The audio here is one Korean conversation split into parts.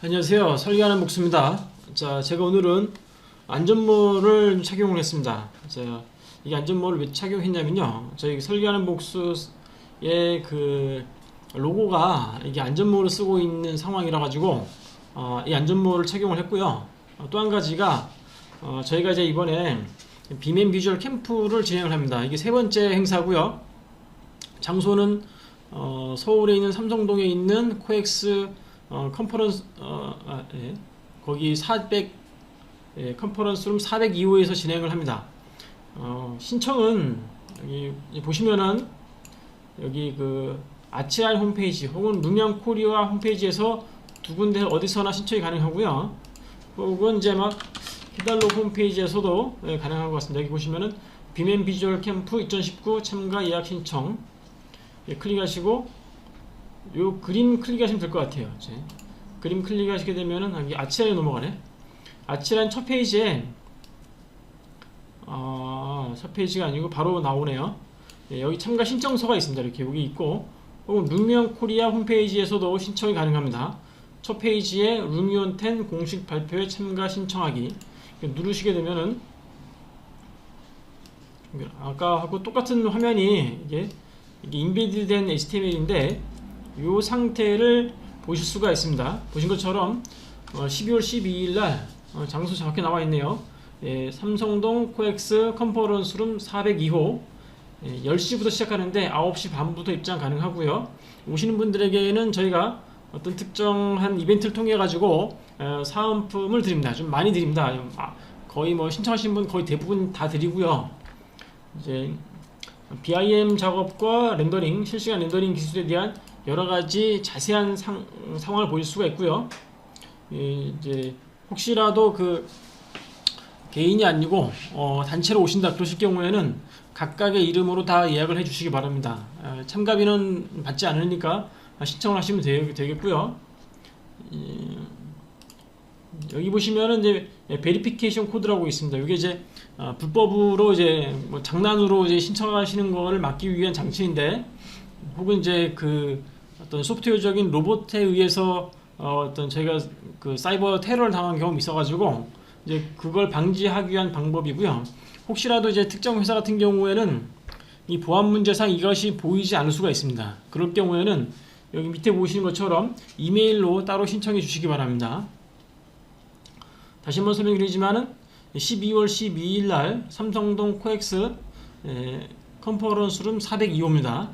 안녕하세요. 설계하는 목수입니다. 자, 제가 오늘은 안전모를 착용을 했습니다. 자, 이 안전모를 왜 착용했냐면요. 저희 설계하는 목수의 그 로고가 이게 안전모를 쓰고 있는 상황이라 가지고 어, 이 안전모를 착용을 했고요. 어, 또한 가지가 어, 저희가 이제 이번에 비맨 비주얼 캠프를 진행을 합니다. 이게 세 번째 행사고요. 장소는 어, 서울에 있는 삼성동에 있는 코엑스 어, 컨퍼런스 어, 아, 예. 거기 400 예, 컨퍼런스 룸 402호에서 진행을 합니다. 어, 신청은 여기 보시면은 여기 그 아치알 홈페이지 혹은 루명 코리아 홈페이지에서 두 군데 어디서나 신청이 가능하고요. 혹은 이제 막 히달로 홈페이지에서도 예, 가능한 것 같습니다. 여기 보시면은 비맨 비주얼 캠프 2019 참가 예약 신청 예, 클릭하시고 요 그림 클릭하시면 될 것 같아요. 이제 그림 클릭하시게 되면은 여기 아치라에 넘어가네. 아치라는 첫 페이지에 아, 첫 페이지가 아니고 바로 나오네요. 예, 여기 참가 신청서가 있습니다. 이렇게 여기 있고 혹은 루미온 코리아 홈페이지에서도 신청이 가능합니다. 첫 페이지에 루미온 10 공식 발표에 참가 신청하기 누르시게 되면은 아까 하고 똑같은 화면이 이게, 이게 인베디된 HTML인데 이 상태를 보실 수가 있습니다. 보신 것처럼 어, 12월 12일 날 어, 장소 정확히 나와 있네요. 예, 삼성동 코엑스 컨퍼런스룸 402호 예, 10시부터 시작하는데 9시 반부터 입장 가능하고요. 오시는 분들에게는 저희가 어떤 특정한 이벤트를 통해 가지고 어, 사은품을 드립니다. 좀 많이 드립니다. 아, 거의 뭐 신청하신 분 거의 대부분 다 드리고요. 이제 BIM 작업과 렌더링, 실시간 렌더링 기술에 대한 여러 가지 자세한 상, 상황을 보일 수가 있고요. 예, 이제 혹시라도 그 개인이 아니고 어, 단체로 오신다 그러실 경우에는 각각의 이름으로 다 예약을 해 주시기 바랍니다. 어, 참가비는 받지 않으니까 신청을 하시면 되, 되겠고요. 예, 여기 보시면은 이제 베리피케이션 코드라고 있습니다. 이게 이제 어, 불법으로 이제 뭐 장난으로 이제 신청하시는 거를 막기 위한 장치인데 혹은 이제 그 어떤 소프트웨어적인 로봇에 의해서 어, 어떤 저희가 그 사이버 테러를 당한 경험이 있어가지고 이제 그걸 방지하기 위한 방법이고요. 혹시라도 이제 특정 회사 같은 경우에는 이 보안 문제상 이것이 보이지 않을 수가 있습니다. 그럴 경우에는 여기 밑에 보시는 것처럼 이메일로 따로 신청해 주시기 바랍니다. 다시 한번 설명드리지만은 12월 12일 날 삼성동 코엑스 에, 컨퍼런스룸 402호입니다.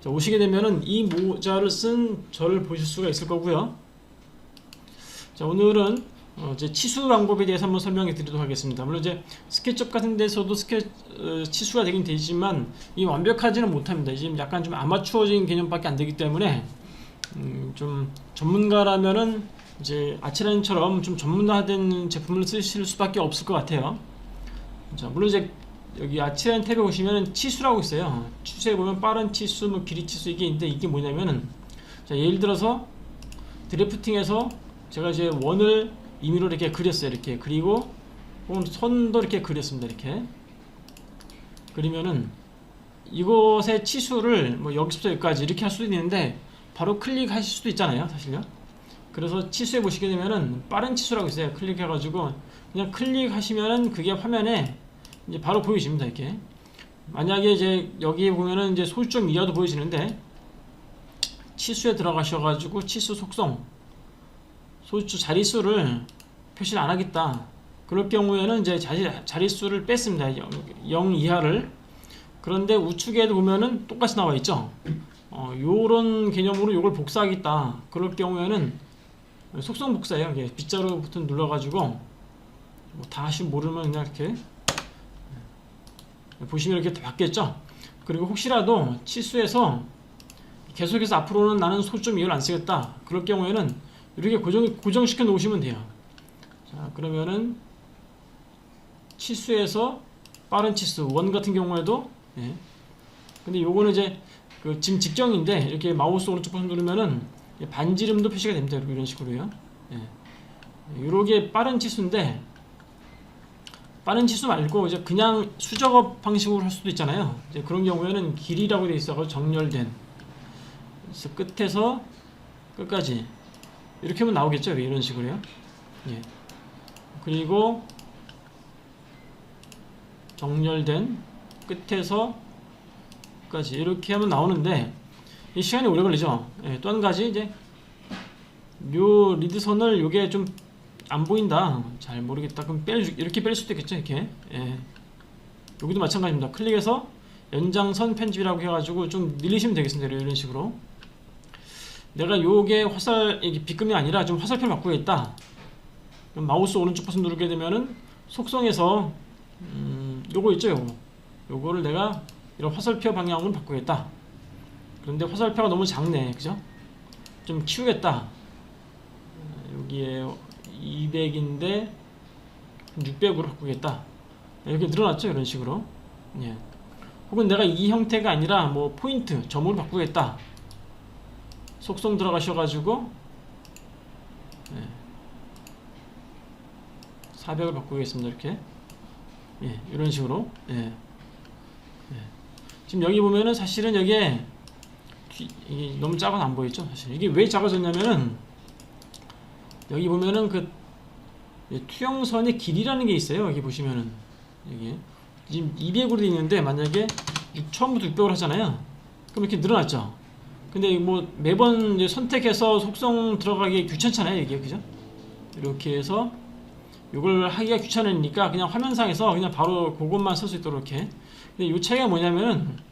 자, 오시게 되면은 이 모자를 쓴 저를 보실 수가 있을 거고요. 자, 오늘은 어, 이제 치수 방법에 대해서 한번 설명해 드리도록 하겠습니다. 물론 이제 스케치업 같은 데서도 스케 어, 치수가 되긴 되지만 이 완벽하지는 못합니다. 지금 약간 좀 아마추어적인 개념밖에 안 되기 때문에 음, 좀 전문가라면은 이제 아치라인처럼 좀 전문화된 제품을 쓰실 수밖에 없을 것 같아요. 자, 물론 이제 여기 아치라인 탭에 보시면 치수라고 있어요. 치수에 보면 빠른 치수, 뭐 길이 치수 이게 있는데 이게 뭐냐면은 자, 예를 들어서 드래프팅에서 제가 이제 원을 임의로 이렇게 그렸어요. 이렇게 그리고 선도 이렇게 그렸습니다. 이렇게 그리면은 이곳의 치수를 뭐 여기서부터 여기까지 이렇게 할 수도 있는데 바로 클릭하실 수도 있잖아요. 사실요. 그래서 치수에 보시게 되면은 빠른 치수라고 있어요. 클릭해가지고 그냥 클릭하시면은 그게 화면에 이제 바로 보여집니다. 이렇게 만약에 이제 여기에 보면은 이제 소점 이하도 보여지는데 치수에 들어가셔가지고 치수 속성 소수 자릿수를 표시를 안 하겠다. 그럴 경우에는 이제 자리, 자릿수를 뺐습니다. 0, 0 이하를. 그런데 우측에도 보면은 똑같이 나와 있죠. 어, 요런 개념으로 요걸 복사하겠다. 그럴 경우에는 속성 복사예요. 이게 빗자루 버튼 눌러가지고 뭐 다시 모르면 그냥 이렇게 보시면 이렇게 바뀌었죠. 그리고 혹시라도 치수에서 계속해서 앞으로는 나는 소점 이걸 안 쓰겠다. 그럴 경우에는 이렇게 고정 고정시켜 놓으시면 돼요. 자 그러면은 치수에서 빠른 치수 원 같은 경우에도 예. 근데 요거는 이제 그 지금 직정인데 이렇게 마우스 오른쪽 버튼 누르면은 반지름도 표시가 됩니다. 이런 식으로요. 예. 요렇게 빠른 치수인데 빠른 치수 말고 이제 그냥 수작업 방식으로 할 수도 있잖아요. 그런 경우에는 길이라고 되어 있어서 정렬된 그래서 끝에서 끝까지 이렇게 하면 나오겠죠 이런 식으로요 예. 그리고 정렬된 끝에서 까지 이렇게 하면 나오는데 이 시간이 오래 걸리죠? 예, 또 한 가지 이제 요 리드선을 요게 좀 안 보인다. 잘 모르겠다. 그럼 뺄 이렇게 뺄 수도 있겠죠 이렇게? 예. 여기도 마찬가지입니다. 클릭해서 연장선 편집이라고 해가지고 좀 늘리시면 되겠습니다 이런 식으로. 내가 요게 화살 이게 B급이 아니라 좀 화살표를 바꾸겠다. 그럼 마우스 오른쪽 버튼 누르게 되면은 속성에서 음, 요거 있죠 요거. 요거를 내가 이런 화살표 방향으로 바꾸겠다 그런데 화살표가 너무 작네 그죠 좀 키우겠다 어, 여기에 200인데 600으로 바꾸겠다 이렇게 늘어났죠 이런 식으로 예. 혹은 내가 이 형태가 아니라 뭐 포인트 점으로 바꾸겠다 속성 들어가셔가지고 예. 400을 바꾸겠습니다 이렇게 예, 이런 식으로 예. 예. 지금 여기 보면은 사실은 여기에 뒤- 이게 너무 작아서 안 보이죠? 사실. 이게 왜 작아졌냐면은 여기 보면은 그 예, 투영선의 길이라는 게 있어요. 여기 보시면은. 여기. 지금 200으로 돼 있는데 만약에 6 처음부터 600으로 하잖아요. 그럼 이렇게 늘어났죠. 근데 뭐 매번 이제 선택해서 속성 들어가기 귀찮잖아요. 이게 그죠? 이렇게 해서 이걸 하기가 귀찮으니까 그냥 화면상에서 그냥 바로 그것만 쓸 수 있도록 이렇게. 근데 이 차이가 뭐냐면은 이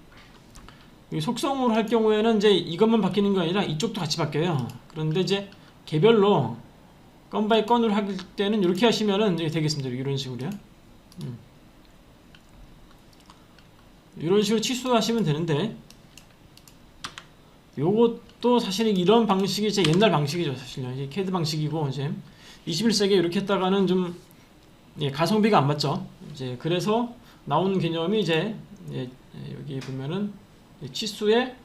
속성으로 할 경우에는 이제 이것만 바뀌는 게 아니라 이쪽도 같이 바뀌어요. 그런데 이제 개별로 건 바이 건으로 할 때는 이렇게 하시면은 이제 되겠습니다. 이런 식으로요. 음. 이런 식으로 취소하시면 되는데 요것도 사실 이런 방식이 제 옛날 방식이죠 사실요. 이게 캐드 방식이고 이제 21세기에 이렇게 했다가는 좀 예, 가성비가 안 맞죠. 이제 그래서 나온 개념이 이제 예, 예, 여기 보면은 이 치수의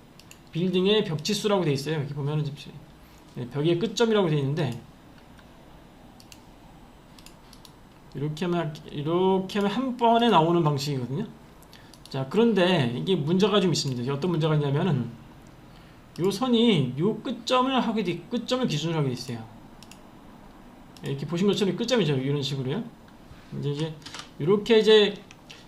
빌딩의 벽 치수라고 돼 있어요. 여기 보면은 예, 벽의 끝점이라고 돼 있는데 이렇게 하면 이렇게 하면 한 번에 나오는 방식이거든요. 자 그런데 이게 문제가 좀 있습니다. 어떤 문제가 있냐면은 요 선이 요 끝점을 하게 돼 끝점을 기준으로 하게 돼 있어요. 이렇게 보신 것처럼 끝점이죠 이런 식으로요. 이제 이제 이렇게 이제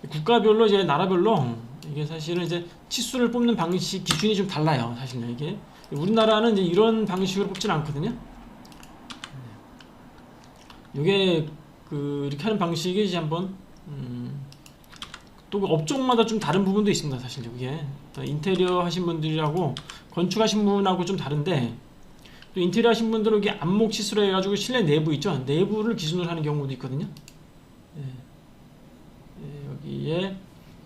국가별로 이제 나라별로 이게 사실은 이제 치수를 뽑는 방식 기준이 좀 달라요 사실은 이게. 우리나라는 이제 이런 방식으로 뽑지는 않거든요. 이게 그 이렇게 하는 방식이 이제 한번 음, 또 그 업종마다 좀 다른 부분도 있습니다 사실 이게. 또 인테리어 하신 분들이라고 건축하신 분하고 좀 다른데 또 인테리어 하신 분들은 이게 안목 치수로 해가지고 실내 내부 있죠? 내부를 기준으로 하는 경우도 있거든요. 예. 예, 여기에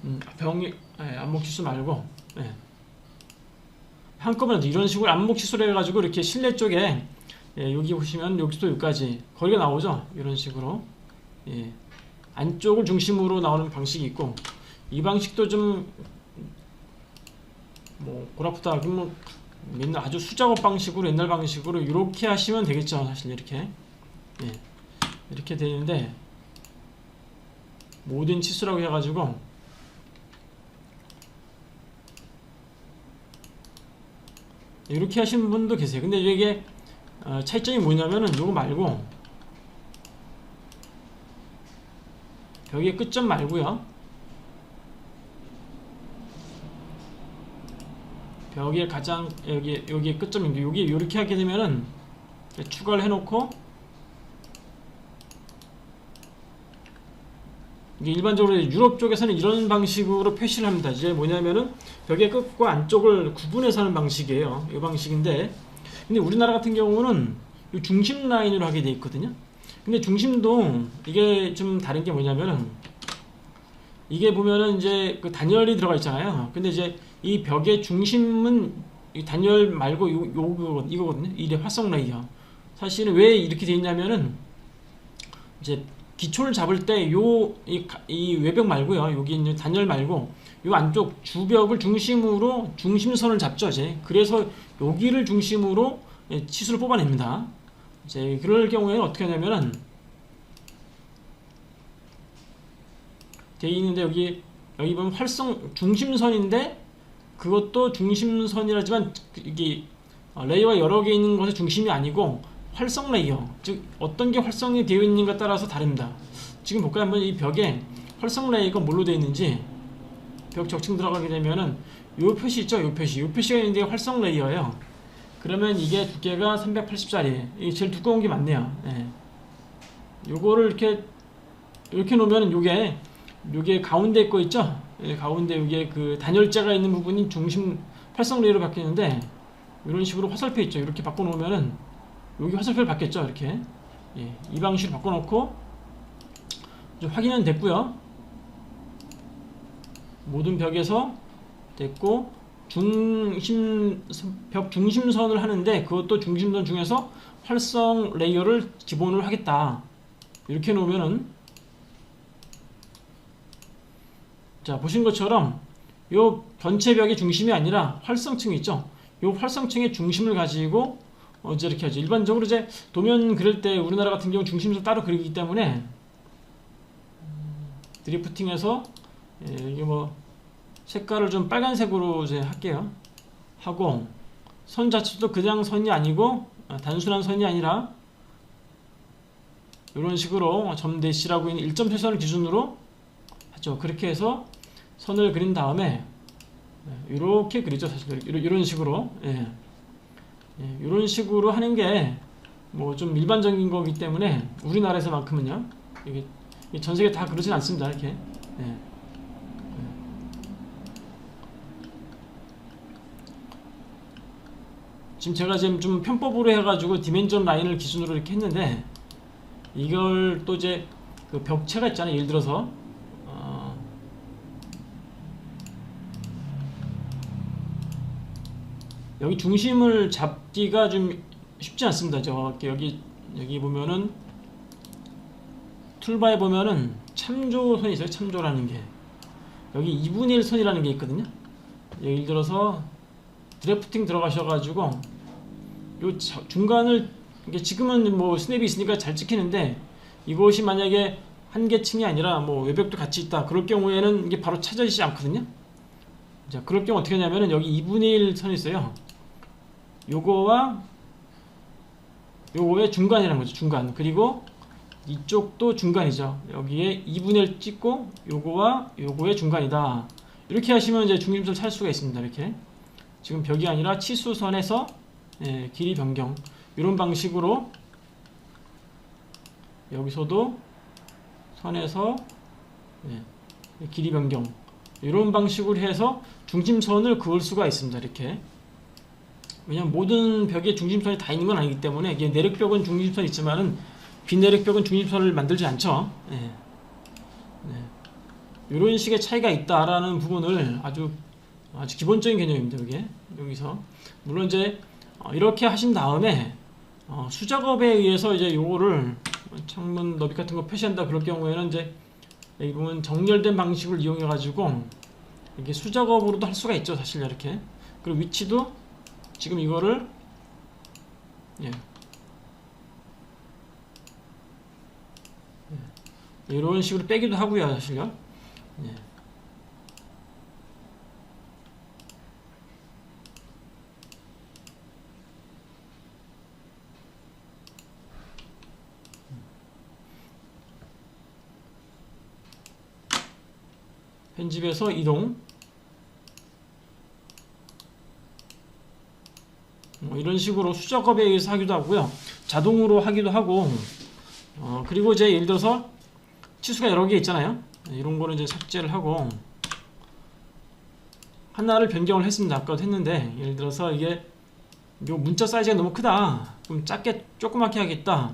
음, 병이 예, 안목 치수 말고 예. 한꺼번에 이런 식으로 안목 치수로 해가지고 이렇게 실내 쪽에 예, 여기 보시면 여기서 여기까지 거리가 나오죠 이런 식으로 예. 안쪽을 중심으로 나오는 방식이 있고 이 방식도 좀뭐 고라프다 그러면 맨날 아주 수작업 방식으로 옛날 방식으로 이렇게 하시면 되겠죠 사실 이렇게 예. 이렇게 되는데 모든 치수라고 해가지고 이렇게 하시는 분도 계세요. 근데 이게 어, 차이점이 뭐냐면은 이거 말고 벽의 끝점 말고요. 벽의 가장 여기 여기 끝점인데 여기 이렇게 하게 되면은 추가를 해놓고 일반적으로 유럽 쪽에서는 이런 방식으로 표시를 합니다. 이제 뭐냐면은 벽의 끝과 안쪽을 구분해서 하는 방식이에요. 이 방식인데 근데 우리나라 같은 경우는 이 중심 라인으로 하게 돼 있거든요. 근데 중심도 이게 좀 다른 게 뭐냐면은 이게 보면은 이제 그 단열이 들어가 있잖아요. 근데 이제 이 벽의 중심은 이 단열 말고 요, 요 이거거든요. 이게 활성 레이어. 사실은 왜 이렇게 돼 있냐면은 이제 기초를 잡을 때 요 이 이 외벽 말고요. 여기 있는 단열 말고 요 안쪽 주벽을 중심으로 중심선을 잡죠, 이제. 그래서 여기를 중심으로 예, 치수를 뽑아냅니다. 이제 그럴 경우에는 어떻게 하냐면은 돼 있는데 여기 여기 보면 활성 중심선인데 그것도 중심선이라지만 그- 이게 어, 레이어가 여러 개 있는 것의 중심이 아니고 활성 레이어 즉 어떤 게 활성이 되어 있는가 따라서 다릅니다. 지금 볼까요? 한번 이 벽에 활성 레이어가 뭘로 되어 있는지 벽 적층 들어가게 되면은 요 표시 있죠? 요 표시. 요 표시가 있는데 활성 레이어예요. 그러면 이게 두께가 380짜리. 이게 제일 두꺼운 게 맞네요. 예. 요거를 이렇게 이렇게 놓으면 요게 요게 가운데 거 있죠? 예, 가운데 요게 그 단열재가 있는 부분이 중심 활성 레이어로 바뀌는데 이런 식으로 화살표 있죠? 이렇게 바꿔 놓으면은 여기 화살표를 바뀌었죠 이렇게. 예, 이 방식으로 바꿔놓고 확인은 됐고요. 모든 벽에서 됐고 중심 벽 중심선을 하는데 그것도 중심선 중에서 활성 레이어를 기본으로 하겠다. 이렇게 놓으면은 자 보신 것처럼 요 전체 벽의 중심이 아니라 활성층이 있죠? 요 활성층의 중심을 가지고 어, 이제 이렇게 하죠. 일반적으로 이제 도면 그릴 때 우리나라 같은 경우 중심선 따로 그리기 때문에 음, 드리프팅해서 예, 이게 뭐 색깔을 좀 빨간색으로 이제 할게요. 하고 선 자체도 그냥 선이 아니고 아, 단순한 선이 아니라 이런 식으로 점 대시라고 있는 일점 표선을 기준으로 하죠. 그렇게 해서 선을 그린 다음에 이렇게 그리죠. 사실 이런 식으로 예. 예, 이런 식으로 하는 게 뭐 좀 일반적인 거기 때문에 우리나라에서만큼은요. 이게 전 세계 다 그러진 않습니다. 이렇게. 예. 예. 지금 제가 지금 좀 편법으로 해가지고 디멘전 라인을 기준으로 이렇게 했는데 이걸 또 이제 그 벽체가 있잖아요. 예를 들어서 어, 여기 중심을 잡기가 좀 쉽지 않습니다. 저 여기 여기 보면은 툴바에 보면은 참조 선이 있어요. 참조라는 게 여기 2분의 1 선이라는 게 있거든요. 예를 들어서 드래프팅 들어가셔가지고 요 자- 중간을 지금은 뭐 스냅이 있으니까 잘 찍히는데 이것이 만약에 한 개층이 아니라 뭐 외벽도 같이 있다 그럴 경우에는 이게 바로 찾아지지 않거든요. 자 그럴 경우 어떻게 하냐면은 여기 2분의 1 선이 있어요. 요거와 요거의 중간이라는 거죠. 중간. 그리고 이쪽도 중간이죠. 여기에 2분의 1 찍고 요거와 요거의 중간이다. 이렇게 하시면 이제 중심선을 찾을 수가 있습니다. 이렇게. 지금 벽이 아니라 치수선에서 예, 길이 변경. 이런 방식으로 여기서도 선에서 예, 길이 변경. 이런 방식으로 해서 중심선을 그을 수가 있습니다. 이렇게. 왜냐면 모든 벽에 중심선이 다 있는 건 아니기 때문에 이게 내력벽은 중심선이 있지만은 비내력벽은 중심선을 만들지 않죠. 예. 네. 이런 식의 차이가 있다라는 부분을 아주 아주 기본적인 개념입니다. 이게 여기서 물론 이제 어, 이렇게 하신 다음에 어, 수작업에 의해서 이제 요거를 창문 너비 같은 거 표시한다 그럴 경우에는 이제 여기 보면 정렬된 방식을 이용해 가지고 이게 수작업으로도 할 수가 있죠. 사실 이렇게 그리고 위치도 지금 이거를 예. 예. 이런 식으로 빼기도 하고요, 사실요. 예. 편집해서 이동 이런 식으로 수작업에 의해서 하기도 하고요. 자동으로 하기도 하고, 어, 그리고 이제 예를 들어서 치수가 여러 개 있잖아요. 이런 거는 이제 삭제를 하고, 하나를 변경을 했습니다. 아까도 했는데, 예를 들어서 이게 요 문자 사이즈가 너무 크다. 좀 작게, 조그맣게 하겠다.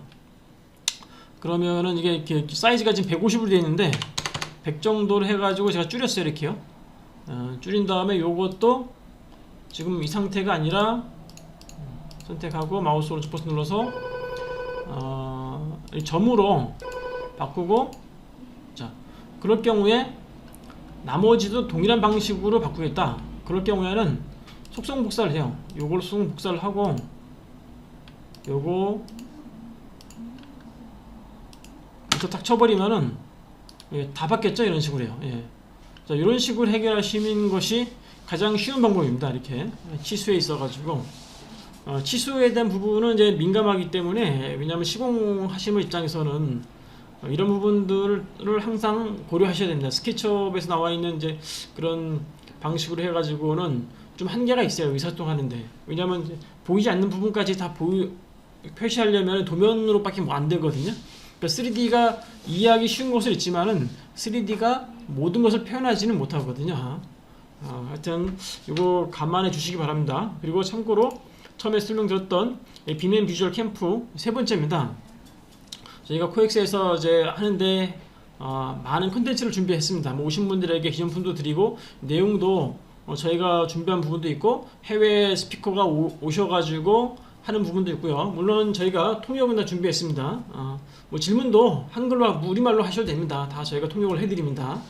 그러면은 이게 이렇게 사이즈가 지금 150으로 되어 있는데, 100 정도로 해가지고 제가 줄였어요. 이렇게요. 어, 줄인 다음에 요것도 지금 이 상태가 아니라 선택하고 마우스 오른쪽 버튼 눌러서 어, 이 점으로 바꾸고 자 그럴 경우에 나머지도 동일한 방식으로 바꾸겠다. 그럴 경우에는 속성 복사를 해요. 요걸 속성 복사를 하고 요거 이렇게 딱 쳐버리면은 예, 다 바뀌었죠? 이런 식으로 해요. 예. 자 이런 식으로 해결하시는 것이 가장 쉬운 방법입니다. 이렇게 치수에 있어 가지고 어, 치수에 대한 부분은 이제 민감하기 때문에 왜냐하면 시공하시는 입장에서는 어, 이런 부분들을 항상 고려하셔야 됩니다. 스케치업에서 나와 있는 이제 그런 방식으로 해가지고는 좀 한계가 있어요 의사소통하는데 왜냐하면 보이지 않는 부분까지 다 보이, 표시하려면 도면으로밖에 뭐 안 되거든요. 그러니까 3D가 이해하기 쉬운 것은 있지만은 3D가 모든 것을 표현하지는 못하거든요. 어, 하여튼 이거 감안해 주시기 바랍니다. 그리고 참고로 처음에 설명드렸던 이 비맨 비주얼 캠프 세 번째입니다. 저희가 코엑스에서 이제 하는데 어, 많은 컨텐츠를 준비했습니다. 뭐 오신 분들에게 기념품도 드리고 내용도 어, 저희가 준비한 부분도 있고 해외 스피커가 오, 오셔가지고 하는 부분도 있고요. 물론 저희가 통역은 다 준비했습니다. 어, 뭐 질문도 한글로 우리말로 하셔도 됩니다. 다 저희가 통역을 해드립니다.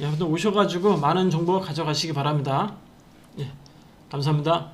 예, 아무튼 오셔가지고 많은 정보 가져가시기 바랍니다. 예, 감사합니다.